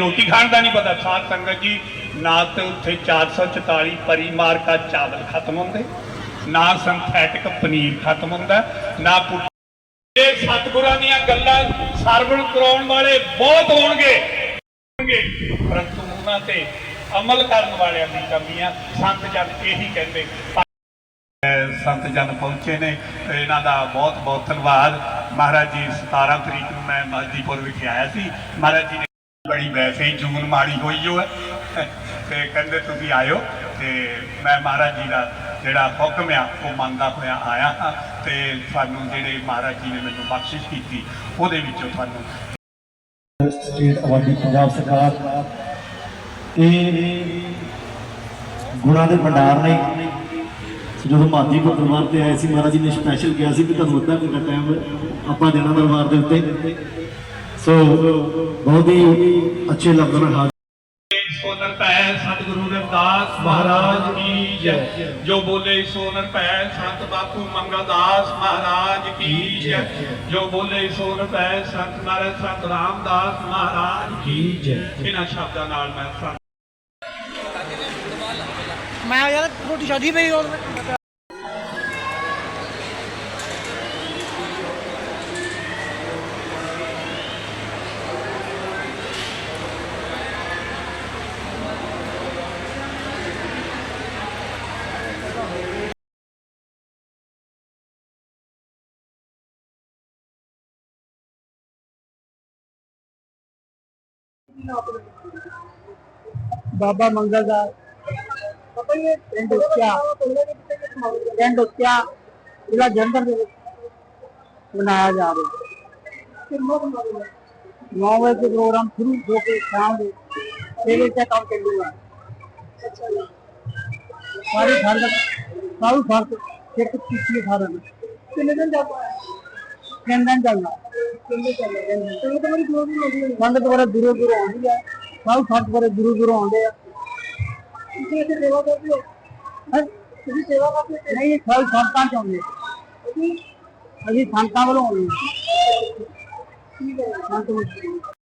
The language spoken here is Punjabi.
ਰੋਟੀ ਖਾਣ ਦਾ ਨਹੀਂ ਪਤਾ। ਸਾਧ ਸੰਗਤ ਜੀ, ਨਾ ਤੇ ਉੱਥੇ 444 ਪਰਿਮਾਰ ਕਾ ਚਾਵਲ ਖਤਮ ਹੁੰਦੇ। ਨਾ ਸਿੰਥੈਟਿਕ ਪਨੀਰ ਖਤਮ ਹੁੰਦਾ। ਨਾ ਇਹ ਸਤਿਗੁਰਾਂ ਦੀਆਂ ਗੱਲਾਂ ਸਰਵਣ ਕਰਾਉਣ ਵਾਲੇ ਬਹੁਤ ਹੋਣਗੇ। ਪਰੰਤੂ ਉਹਨਾਂ ਤੇ ਅਮਲ ਕਰਨ ਵਾਲਿਆਂ ਦੀ ਕਮੀ ਆ ਸੰਤ ਜਨ ਇਹੀ ਕਹਿੰਦੇ। ਸੰਤ ਜਨ ਪਹੁੰਚੇ ਨੇ। ਇਹਨਾਂ ਦਾ ਬਹੁਤ ਬਹੁਤ ਧੰਨਵਾਦ। ਮਹਾਰਾਜ ਜੀ 17 ਤਰੀਕ ਨੂੰ ਮੈਂ ਮਸਜੀਦਪੁਰ ਵਿਖੇ ਆਇਆ ਸੀ। ਮਹਾਰਾਜ ਜੀ ਨੇ ਬੜੀ ਵੈਸੇ ਹੀ ਜੂਨ ਮਾੜੀ ਹੋਈ ਹੋ ਹੈ। ਤੇ ਕਹਿੰਦੇ ਤੁਸੀਂ ਆਇਓ ਤੇ ਮੈਂ ਮਹਾਰਾਜ ਜੀ ਦਾ ਜਿਹੜਾ ਹੁਕਮ ਆ, ਉਹ ਮੰਨਦਾ ਹੋਇਆ ਆਇਆ। ਹਾਂ ਤੇ ਸਾਨੂੰ ਜਿਹੜੇ ਮਹਾਰਾਜ ਜੀ ਨੇ ਮੈਨੂੰ ਬਖਸ਼ਿਸ਼ ਕੀਤੀ, ਉਹਦੇ ਵਿੱਚੋਂ ਤੁਹਾਨੂੰ ਸਟੇਟ ਅਵਾਰਡੀ ਪੰਜਾਬ ਸਰਕਾਰ ਇਹ ਗੁਣਾਂ ਦੇ ਭੰਡਾਰ ਨੇ। ਜਦੋਂ ਜਦੋਂ ਮਾਦੀਪੁਰ ਦਰਬਾਰ ਤੇ ਆਏ ਸੀ, ਮਹਾਰਾਜ ਜੀ ਨੇ ਸਪੈਸ਼ਲ ਕਿਹਾ ਸੀ ਕਿ ਤੁਹਾਨੂੰ ਅੱਧਾ ਘੰਟਾ ਟਾਈਮ ਆਪਾਂ ਦੇਣਾ ਦਰਬਾਰ ਦੇ ਉੱਤੇ। ਸੋ ਬਹੁਤ ਹੀ ਅੱਛੇ ਲਫ਼ਜ਼ਾਂ ਨਾਲ ਹਾਜ਼ਰ ਸੋਨਰ ਪੈ ਸਤਿਗੁਰੂ ਰਵਿਦਾਸ ਮਹਾਰਾਜ ਕੀ ਜੈ। ਜੋ ਬੋਲੇ ਸੋਨਰ ਪੈ ਸੰਤ ਬਾਪੂ ਮੰਗਲਦਾਸ ਮਹਾਰਾਜ ਕੀ ਜੈ। ਜੋ ਬੋਲੇ ਸੋਨਰ ਪੈ ਸੰਤ ਮਹਾਰਾਜ ਸੰਤ ਰਾਮਦਾਸ ਮਹਾਰਾਜ ਕੀ ਜੈ। ਇਹਨਾਂ ਸ਼ਬਦਾਂ ਨਾਲ ਮੈਂ ਸੰਤ ਮੈਂ ਯਾਰ ਰੋਟੀ ਛੱਡੀ ਪਈ ਹੋਰ। ਬਾਬਾ ਮੰਗਲ ਦਾ ਪਿੰਡ ਉੱਚਾ। ਪਿੰਡ ਉੱਚਾ। ਜ਼ਿਲ੍ਹਾ ਜਲੰਧਰ ਦੇ ਵਿੱਚ ਮਨਾਇਆ ਜਾ ਰਿਹਾ। ਹੈ 9 ਵਜੇ ਤੋਂ ਪ੍ਰੋਗਰਾਮ ਸ਼ੁਰੂ ਹੋ ਕੇ ਸ਼ਾਮ ਦੇ 6 ਵਜੇ ਤੱਕ ਕੰਮ ਚੱਲੂਗਾ ਸਾਰੀ ਫਰਦ ਸਾਰੀ ਫਰਦ ਇੱਕ ਪਿਛਲੇ ਸਾਰਾ ਕਿੰਨੇ ਦਿਨ ਚੱਲਦਾ ਕਿੰਨੇ ਚੱਲਦਾ ਤੇ ਸੰਗਤ ਬੜਾ ਦੂਰੋਂ ਦੂਰੋਂ ਆਉਂਦੀ ਹੈ ਸਾਰੀ ਫਰਦ ਬੜੇ ਦੂਰੋਂ ਦੂਰੋਂ ਆਉਂਦੇ ਆ ਤੁਸੀਂ ਇੱਥੇ ਸੇਵਾ ਕਰਦੇ ਹੋ ਹੈਂ? ਤੁਸੀਂ ਸੇਵਾ ਕਰਦੇ ਹੋ ਨਹੀਂ ਸਾਰੀ ਸੰਤਾਂ ਚ ਆਉਂਦੇ ਅਸੀਂ ਸੰਤਾਂ ਵੱਲੋਂ ਆਉਂਦੇ ਹਾਂ ਠੀਕ ਹੈ ਸੰਤ ਵੱਲੋਂ।